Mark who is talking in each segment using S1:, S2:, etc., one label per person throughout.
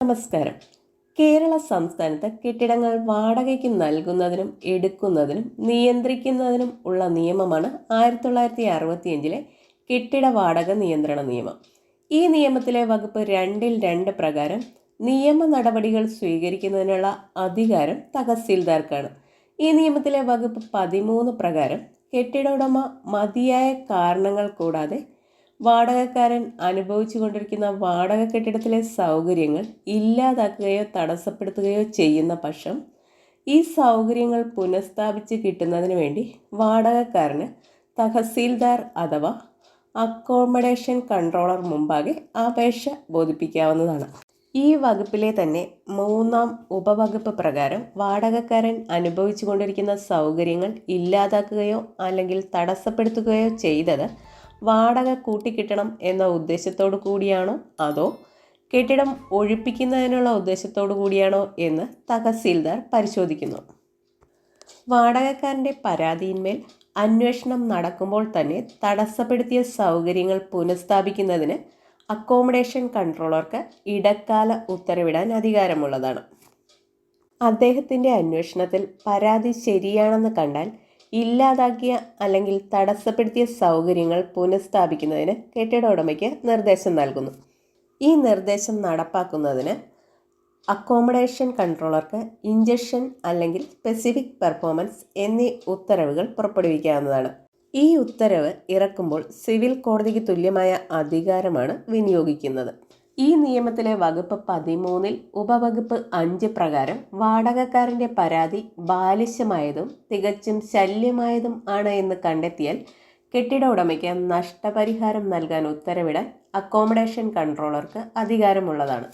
S1: നമസ്കാരം. കേരള സംസ്ഥാനത്ത് കെട്ടിടങ്ങൾ വാടകയ്ക്ക് നൽകുന്നതിനും എടുക്കുന്നതിനും നിയന്ത്രിക്കുന്നതിനും ഉള്ള നിയമമാണ് ആയിരത്തി തൊള്ളായിരത്തി അറുപത്തിയഞ്ചിലെ കെട്ടിട വാടക നിയന്ത്രണ നിയമം. ഈ നിയമത്തിലെ വകുപ്പ് രണ്ടിൽ രണ്ട് പ്രകാരം നിയമ നടപടികൾ സ്വീകരിക്കുന്നതിനുള്ള അധികാരം തഹസീൽദാർക്കാണ്. ഈ നിയമത്തിലെ വകുപ്പ് പതിമൂന്ന് പ്രകാരം കെട്ടിട ഉടമ മതിയായ കാരണങ്ങൾ കൂടാതെ വാടകക്കാരൻ അനുഭവിച്ചു കൊണ്ടിരിക്കുന്ന വാടക കെട്ടിടത്തിലെ സൗകര്യങ്ങൾ ഇല്ലാതാക്കുകയോ തടസ്സപ്പെടുത്തുകയോ ചെയ്യുന്ന പക്ഷം ഈ സൗകര്യങ്ങൾ പുനഃസ്ഥാപിച്ച് കിട്ടുന്നതിന് വേണ്ടി വാടകക്കാരന് തഹസീൽദാർ അഥവാ അക്കോമഡേഷൻ കൺട്രോളർ മുമ്പാകെ അപേക്ഷ ബോധിപ്പിക്കാവുന്നതാണ്. ഈ വകുപ്പിലെ തന്നെ മൂന്നാം ഉപവകുപ്പ് പ്രകാരം വാടകക്കാരൻ അനുഭവിച്ചു കൊണ്ടിരിക്കുന്ന സൗകര്യങ്ങൾ ഇല്ലാതാക്കുകയോ അല്ലെങ്കിൽ തടസ്സപ്പെടുത്തുകയോ ചെയ്തത് വാടക കൂട്ടിക്കിട്ടണം എന്ന ഉദ്ദേശത്തോടു കൂടിയാണോ? അതോ കെട്ടിടം ഒഴിപ്പിക്കുന്നതിനുള്ള ഉദ്ദേശത്തോടു കൂടിയാണോ എന്ന് തഹസീൽദാർ പരിശോധിക്കുന്നു. വാടകക്കാരന്റെ പരാതിയിന്മേൽ അന്വേഷണം നടക്കുമ്പോൾ തന്നെ തടസ്സപ്പെടുത്തിയ സൗകര്യങ്ങൾ പുനഃസ്ഥാപിക്കുന്നതിന് അക്കോമഡേഷൻ കൺട്രോളർക്ക് ഇടക്കാല ഉത്തരവിടാൻ അധികാരമുള്ളതാണ്. അദ്ദേഹത്തിന്റെ അന്വേഷണത്തിൽ പരാതി ശരിയാണെന്ന് കണ്ടാൽ ഇല്ലാതാക്കിയ അല്ലെങ്കിൽ തടസ്സപ്പെടുത്തിയ സൗകര്യങ്ങൾ പുനഃസ്ഥാപിക്കുന്നതിന് കെട്ടിട ഉടമയ്ക്ക് നിർദ്ദേശം നൽകുന്നു. ഈ നിർദ്ദേശം നടപ്പാക്കുന്നതിന് അക്കോമഡേഷൻ കൺട്രോളർക്ക് ഇഞ്ചക്ഷൻ അല്ലെങ്കിൽ സ്പെസിഫിക് പെർഫോമൻസ് എന്നീ ഉത്തരവുകൾ പുറപ്പെടുവിക്കാവുന്നതാണ്. ഈ ഉത്തരവ് ഇറക്കുമ്പോൾ സിവിൽ കോടതിക്ക് തുല്യമായ അധികാരമാണ് വിനിയോഗിക്കുന്നത്. ഈ നിയമത്തിലെ വകുപ്പ് പതിമൂന്നിൽ ഉപവകുപ്പ് അഞ്ച് പ്രകാരം വാടകക്കാരന്റെ പരാതി ബാലിശമായതും തികച്ചും ശല്യമായതും ആണ് എന്ന് കണ്ടെത്തിയാൽ കെട്ടിട ഉടമയ്ക്ക് നഷ്ടപരിഹാരം നൽകാൻ ഉത്തരവിടാൻ അക്കോമഡേഷൻ കൺട്രോളർക്ക് അധികാരമുള്ളതാണ്.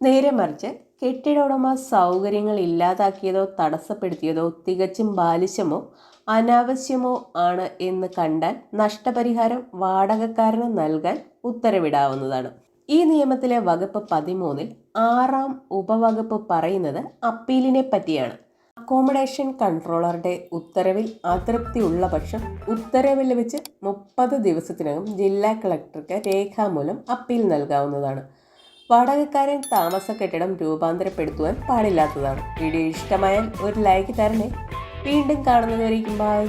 S1: നേരെ മറിച്ച് കെട്ടിട ഉടമ സൗകര്യങ്ങൾ ഇല്ലാതാക്കിയതോ തടസ്സപ്പെടുത്തിയതോ തികച്ചും ബാലിശമോ അനാവശ്യമോ ആണ് എന്ന് കണ്ടാൽ നഷ്ടപരിഹാരം വാടകക്കാരന് നൽകാൻ ഉത്തരവിടാവുന്നതാണ്. ഈ നിയമത്തിലെ വകുപ്പ് പതിമൂന്നിൽ ആറാം ഉപവകുപ്പ് പറയുന്നത് അപ്പീലിനെ പറ്റിയാണ്. അക്കോമഡേഷൻ കൺട്രോളറുടെ ഉത്തരവിൽ അതൃപ്തി ഉള്ള പക്ഷം ഉത്തരവ് വെച്ച് മുപ്പത് ദിവസത്തിനകം ജില്ലാ കളക്ടർക്ക് രേഖാമൂലം അപ്പീൽ നൽകാവുന്നതാണ്. വാടകക്കാരൻ താമസ കെട്ടിടം രൂപാന്തരപ്പെടുത്തുവാൻ പാടില്ലാത്തതാണ്. വീഡിയോ ഇഷ്ടമായാൽ ഒരു ലൈക്ക് തരണേ. വീണ്ടും കാണുന്നതുവരേക്കും ബൈ.